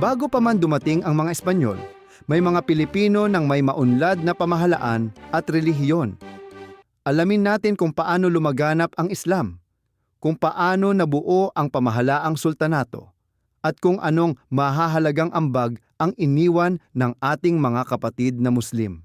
Bago pa man dumating ang mga Espanyol, may mga Pilipino ng may maunlad na pamahalaan at relihiyon. Alamin natin kung paano lumaganap ang Islam, kung paano nabuo ang pamahalaang sultanato, at kung anong mahahalagang ambag ang iniwan ng ating mga kapatid na Muslim.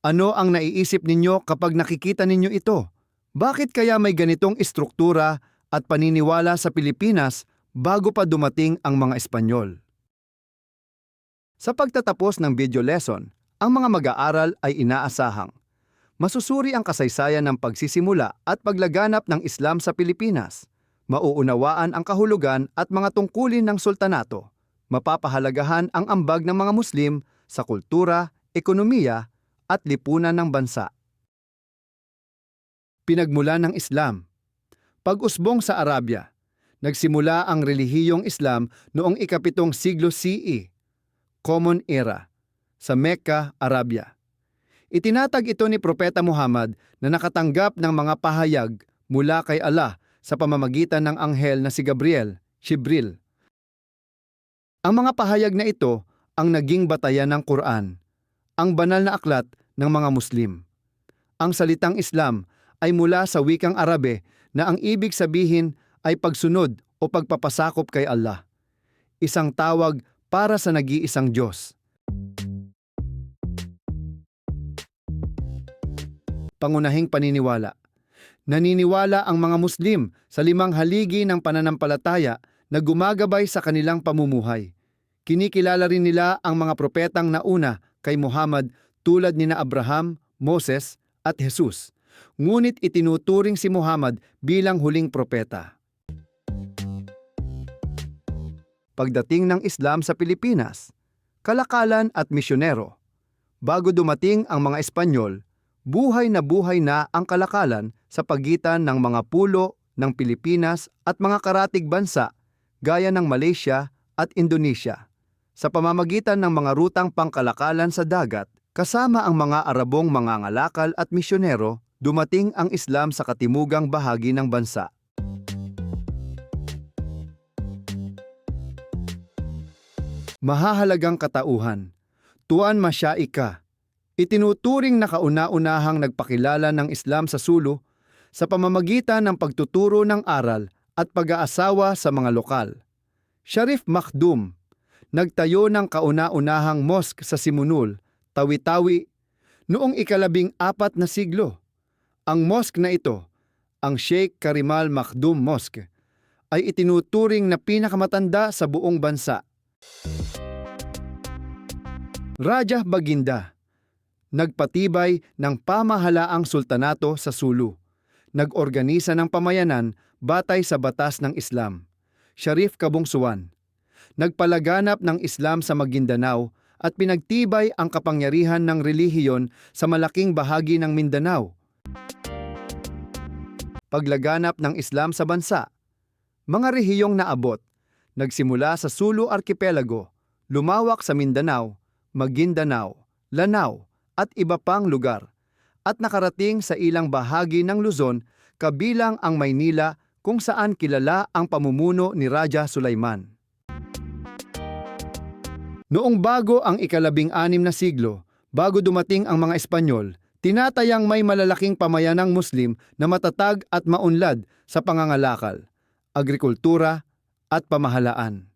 Ano ang naiisip ninyo kapag nakikita ninyo ito? Bakit kaya may ganitong istruktura at paniniwala sa Pilipinas bago pa dumating ang mga Espanyol? Sa pagtatapos ng video lesson, ang mga mag-aaral ay inaasahang masusuri ang kasaysayan ng pagsisimula at paglaganap ng Islam sa Pilipinas, mauunawaan ang kahulugan at mga tungkulin ng sultanato, mapapahalagahan ang ambag ng mga Muslim sa kultura, ekonomiya at lipunan ng bansa. Pinagmulan ng Islam Pag-usbong sa Arabia, nagsimula ang relihiyong Islam noong ikapitong siglo CE, Common Era, sa Mecca, Arabia. Itinatag ito ni Propeta Muhammad na nakatanggap ng mga pahayag mula kay Allah sa pamamagitan ng anghel na si Gabriel, Shibril. Ang mga pahayag na ito ang naging batayan ng Quran, ang banal na aklat ng mga Muslim. Ang salitang Islam ay mula sa wikang Arabe na ang ibig sabihin ay pagsunod o pagpapasakop kay Allah. Isang tawag para sa nag-iisang Diyos. Pangunahing paniniwala Naniniwala ang mga Muslim sa limang haligi ng pananampalataya na gumagabay sa kanilang pamumuhay. Kinikilala rin nila ang mga propetang nauna kay Muhammad tulad ni na Abraham, Moses at Jesus. Ngunit itinuturing si Muhammad bilang huling propeta. Pagdating ng Islam sa Pilipinas, kalakalan at misyonero. Bago dumating ang mga Espanyol, buhay na buhay na ang kalakalan sa pagitan ng mga pulo ng Pilipinas at mga karatig bansa gaya ng Malaysia at Indonesia. Sa pamamagitan ng mga rutang pangkalakalan sa dagat, kasama ang mga Arabong mangangalakal at misyonero, dumating ang Islam sa katimugang bahagi ng bansa. Mahahalagang katauhan, Tuan Masyaika, itinuturing na kauna-unahang nagpakilala ng Islam sa Sulu sa pamamagitan ng pagtuturo ng aral at pag-aasawa sa mga lokal. Sharif Makdum, nagtayo ng kauna-unahang mosque sa Simunul, Tawi-Tawi, noong ikalabing apat na siglo. Ang mosque na ito, ang Sheikh Karimal Makdum Mosque, ay itinuturing na pinakamatanda sa buong bansa. Raja Baginda, nagpatibay ng pamahalaang sultanato sa Sulu. Nag-organisa ng pamayanan batay sa batas ng Islam. Sharif Kabungsuan, nagpalaganap ng Islam sa Maguindanao at pinagtibay ang kapangyarihan ng relihiyon sa malaking bahagi ng Mindanao. Paglaganap ng Islam sa bansa. Mga rehiyong naabot, nagsimula sa Sulu Archipelago, lumawak sa Mindanao, Maguindanao, Lanao, at iba pang lugar, at nakarating sa ilang bahagi ng Luzon kabilang ang Maynila kung saan kilala ang pamumuno ni Raja Sulaiman. Noong bago ang ikalabing anim na siglo, bago dumating ang mga Espanyol, tinatayang may malalaking pamayanang Muslim na matatag at maunlad sa pangangalakal, agrikultura at pamahalaan.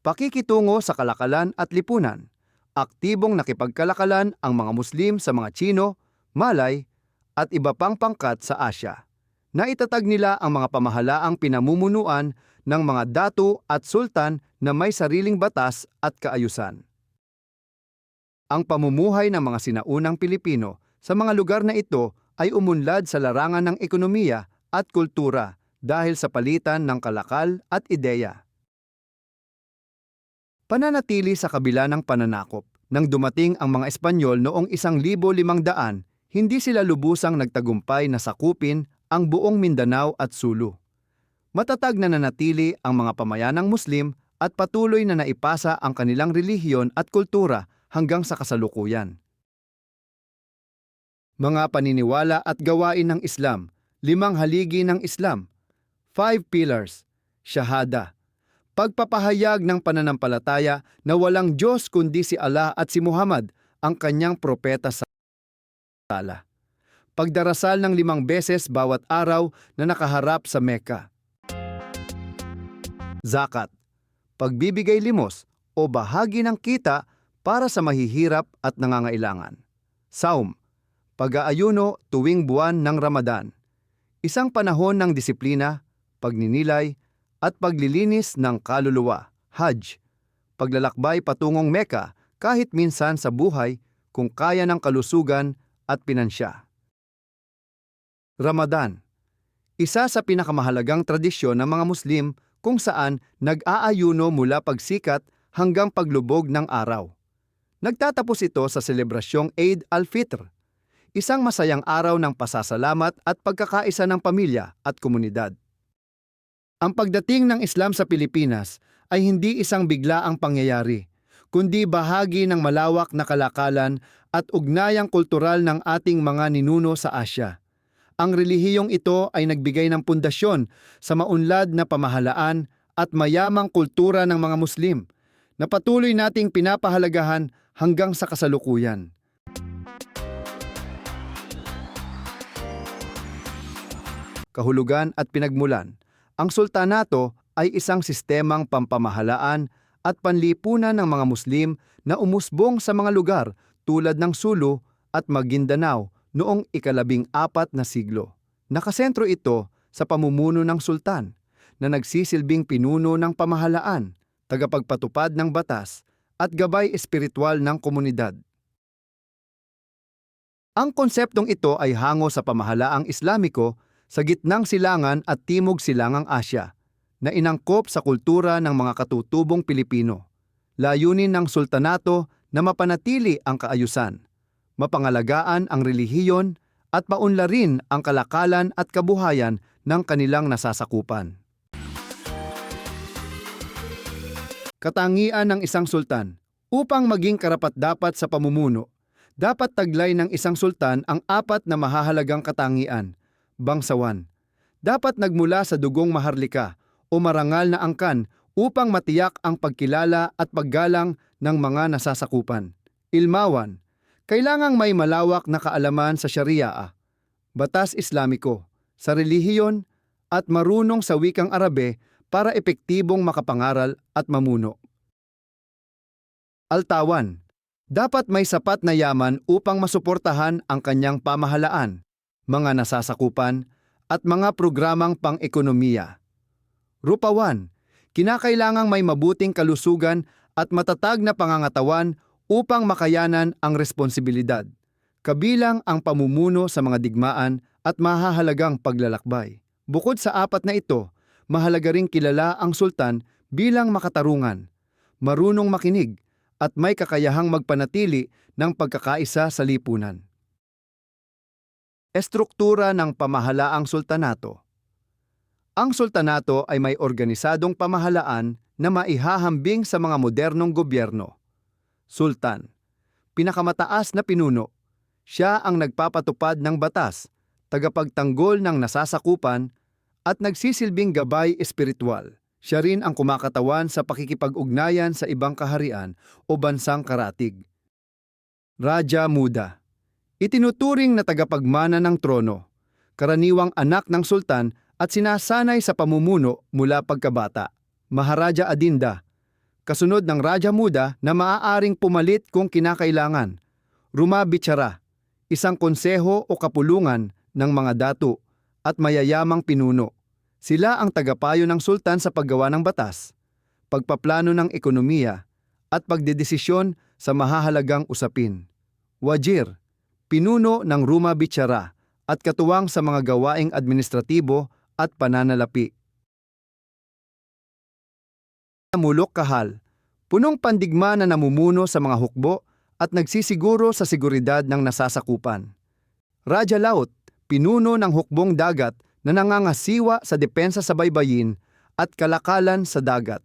Pakikitungo sa kalakalan at lipunan. Aktibong nakipagkalakalan ang mga Muslim sa mga Chino, Malay at iba pang pangkat sa Asya. Naitatag nila ang mga pamahalaang pinamumunuan ng mga datu at sultan na may sariling batas at kaayusan. Ang pamumuhay ng mga sinaunang Pilipino sa mga lugar na ito ay umunlad sa larangan ng ekonomiya at kultura dahil sa palitan ng kalakal at ideya. Pananatili sa kabila ng pananakop. Nang dumating ang mga Espanyol noong 1500, hindi sila lubusang nagtagumpay na sakupin ang buong Mindanao at Sulu. Matatag na nanatili ang mga pamayanang Muslim at patuloy na naipasa ang kanilang relihiyon at kultura hanggang sa kasalukuyan. Mga paniniwala at gawain ng Islam, limang haligi ng Islam, five pillars, shahada, pagpapahayag ng pananampalataya na walang Diyos kundi si Allah at si Muhammad, ang kanyang propeta sa sala. Pagdarasal ng limang beses bawat araw na nakaharap sa Mecca. Zakat, pagbibigay limos o bahagi ng kita para sa mahihirap at nangangailangan. Saum, pag-aayuno tuwing buwan ng Ramadan. Isang panahon ng disiplina, pagninilay, at paglilinis ng kaluluwa. Hajj, paglalakbay patungong Mecca kahit minsan sa buhay kung kaya ng kalusugan at pinansya. Ramadan, isa sa pinakamahalagang tradisyon ng mga Muslim kung saan nag-aayuno mula pagsikat hanggang paglubog ng araw. Nagtatapos ito sa selebrasyong Eid al-Fitr, isang masayang araw ng pasasalamat at pagkakaisa ng pamilya at komunidad. Ang pagdating ng Islam sa Pilipinas ay hindi isang biglaang pangyayari, kundi bahagi ng malawak na kalakalan at ugnayang kultural ng ating mga ninuno sa Asya. Ang relihiyong ito ay nagbigay ng pundasyon sa maunlad na pamahalaan at mayamang kultura ng mga Muslim na patuloy nating pinapahalagahan hanggang sa kasalukuyan. Kahulugan at pinagmulan Ang sultanato ay isang sistemang pampamahalaan at panlipunan ng mga Muslim na umusbong sa mga lugar tulad ng Sulu at Maguindanao noong ikalabing apat na siglo. Nakasentro ito sa pamumuno ng sultan na nagsisilbing pinuno ng pamahalaan, tagapagpatupad ng batas at gabay espiritual ng komunidad. Ang konseptong ito ay hango sa pamahalaang Islamiko sa gitnang silangan at timog silangang Asya na inangkop sa kultura ng mga katutubong Pilipino. Layunin ng sultanato na mapanatili ang kaayusan, mapangalagaan ang relihiyon at maunlarin ang kalakalan at kabuhayan ng kanilang nasasakupan. Katangian ng isang sultan Upang maging karapat-dapat sa pamumuno, dapat taglay ng isang sultan ang apat na mahahalagang katangian. Bangsawan, dapat nagmula sa dugong maharlika o marangal na angkan upang matiyak ang pagkilala at paggalang ng mga nasasakupan. Ilmawan, kailangang may malawak na kaalaman sa Sharia, batas Islamiko, sa relihiyon at marunong sa wikang Arabe para epektibong makapangaral at mamuno. Altawan, dapat may sapat na yaman upang masuportahan ang kanyang pamahalaan, mga nasasakupan, at mga programang pang-ekonomiya. Rupawan, kinakailangang may mabuting kalusugan at matatag na pangangatawan upang makayanan ang responsibilidad, kabilang ang pamumuno sa mga digmaan at mahahalagang paglalakbay. Bukod sa apat na ito, mahalaga ring kilala ang sultan bilang makatarungan, marunong makinig, at may kakayahang magpanatili ng pagkakaisa sa lipunan. Estruktura ng pamahalaang sultanato Ang sultanato ay may organisadong pamahalaan na maihahambing sa mga modernong gobyerno. Sultan, pinakamataas na pinuno, siya ang nagpapatupad ng batas, tagapagtanggol ng nasasakupan at nagsisilbing gabay espiritual. Siya rin ang kumakatawan sa pakikipag-ugnayan sa ibang kaharian o bansang karatig. Raja Muda Itinuturing na tagapagmana ng trono, karaniwang anak ng sultan at sinasanay sa pamumuno mula pagkabata. Maharaja Adinda Kasunod ng Raja Muda na maaaring pumalit kung kinakailangan. Ruma Bichara Isang konseho o kapulungan ng mga datu at mayayamang pinuno sila ang tagapayo ng sultan sa paggawa ng batas, pagpaplano ng ekonomiya, at pagdedesisyon sa mahahalagang usapin. Wajir, pinuno ng Ruma Bichara at katuwang sa mga gawaing administratibo at pananalapi. Mulok Kahal, punong pandigma na namumuno sa mga hukbo at nagsisiguro sa seguridad ng nasasakupan. Raja Laut, pinuno ng hukbong dagat na nangangasiwa sa depensa sa baybayin at kalakalan sa dagat.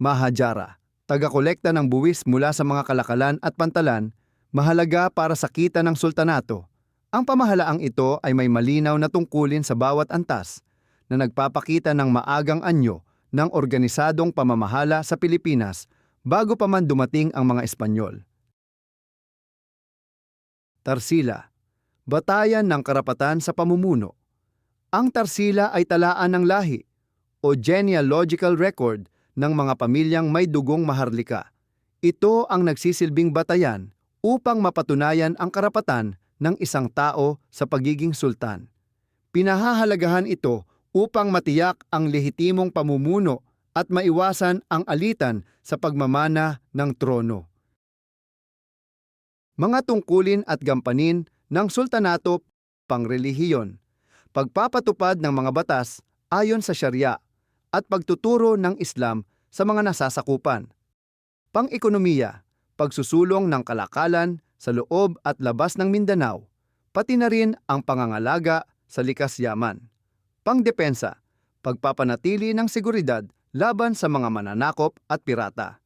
Mahajara, taga-kolekta ng buwis mula sa mga kalakalan at pantalan, mahalaga para sa kita ng sultanato Ang pamahalaang ito ay may malinaw na tungkulin sa bawat antas na nagpapakita ng maagang anyo ng organisadong pamamahala sa Pilipinas bago pa man dumating ang mga Espanyol. Tarsila, Batayan ng Karapatan sa Pamumuno. Ang Tarsila ay talaan ng lahi o genealogical record ng mga pamilyang may dugong maharlika. Ito ang nagsisilbing batayan upang mapatunayan ang karapatan ng isang tao sa pagiging sultan. Pinahahalagahan ito upang matiyak ang lehitimong pamumuno at maiwasan ang alitan sa pagmamana ng trono. Mga tungkulin at gampanin ng sultanato pangrelihiyon, pagpapatupad ng mga batas ayon sa Sharia at pagtuturo ng Islam sa mga nasasakupan. Pang-ekonomiya, pagsusulong ng kalakalan sa loob at labas ng Mindanao, pati na rin ang pangangalaga sa likas yaman. Pangdepensa, pagpapanatili ng seguridad laban sa mga mananakop at pirata.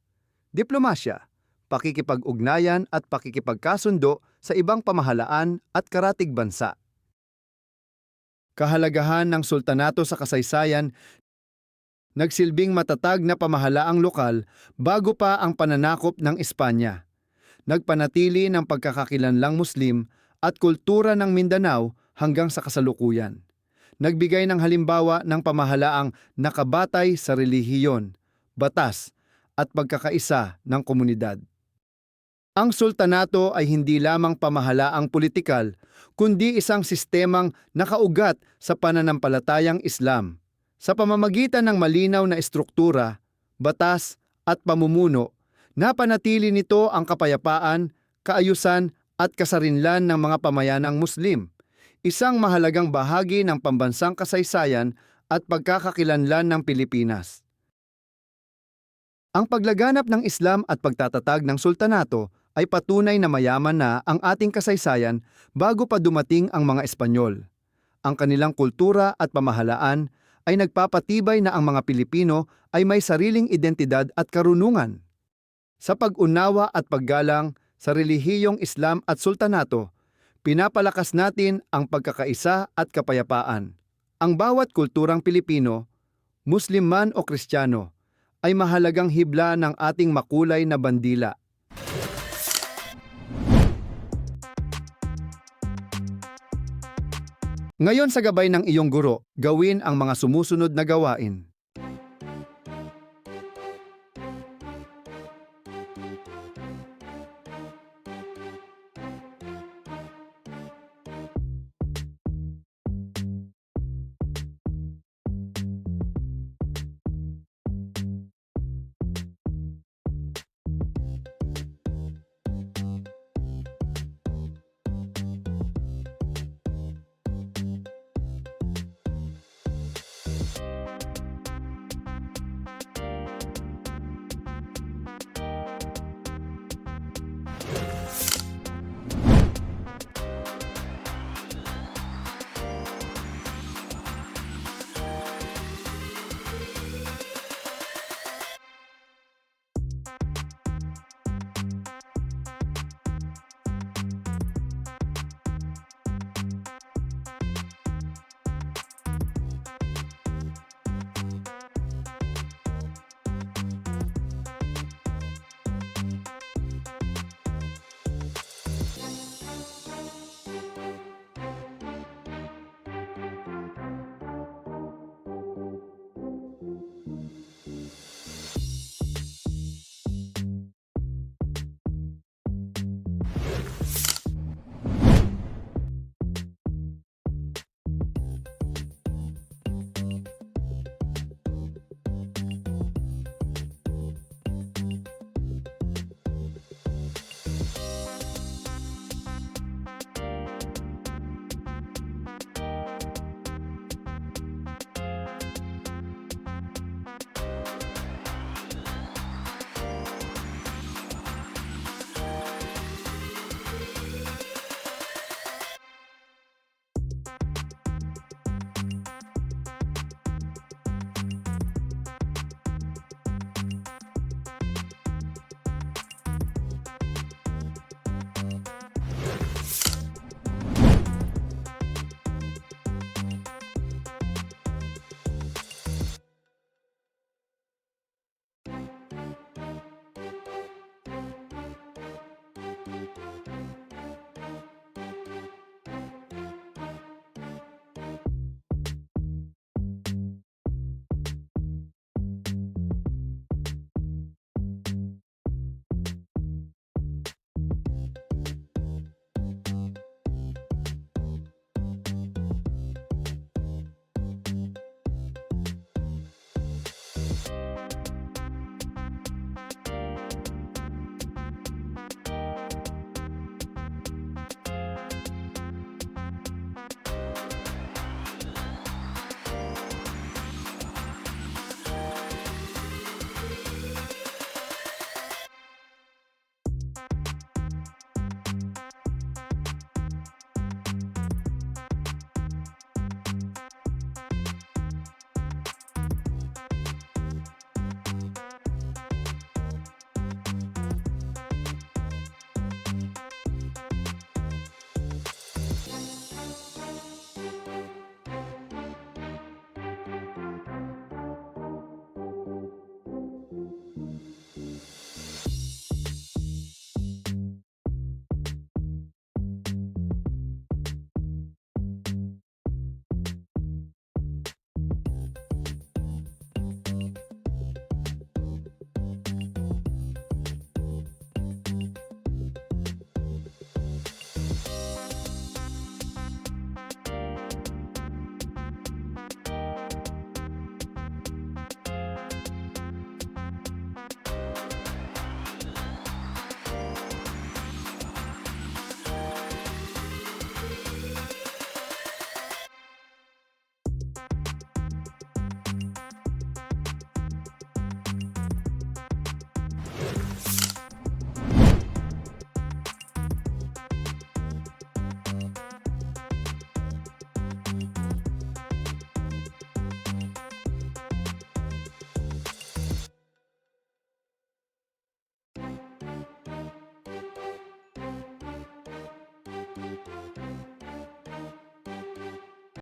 Diplomasya, pakikipag-ugnayan at pakikipagkasundo sa ibang pamahalaan at karatig bansa. Kahalagahan ng sultanato sa kasaysayan nagsilbing matatag na pamahalaang lokal bago pa ang pananakop ng Espanya. Nagpanatili ng pagkakakilanlang Muslim at kultura ng Mindanao hanggang sa kasalukuyan. Nagbigay ng halimbawa ng pamahalaang nakabatay sa relihiyon, batas, at pagkakaisa ng komunidad. Ang sultanato ay hindi lamang pamahalaang politikal, kundi isang sistemang nakaugat sa pananampalatayang Islam. Sa pamamagitan ng malinaw na estruktura, batas at pamumuno, napanatili nito ang kapayapaan, kaayusan at kasarinlan ng mga pamayanang Muslim, isang mahalagang bahagi ng pambansang kasaysayan at pagkakakilanlan ng Pilipinas. Ang paglaganap ng Islam at pagtatatag ng sultanato ay patunay na mayaman na ang ating kasaysayan bago pa dumating ang mga Espanyol. Ang kanilang kultura at pamahalaan ay nagpapatibay na ang mga Pilipino ay may sariling identidad at karunungan. Sa pag-unawa at paggalang sa relihiyong Islam at sultanato, pinapalakas natin ang pagkakaisa at kapayapaan. Ang bawat kulturang Pilipino, Muslim man o Kristiyano, ay mahalagang hibla ng ating makulay na bandila. Ngayon sa gabay ng iyong guro, gawin ang mga sumusunod na gawain.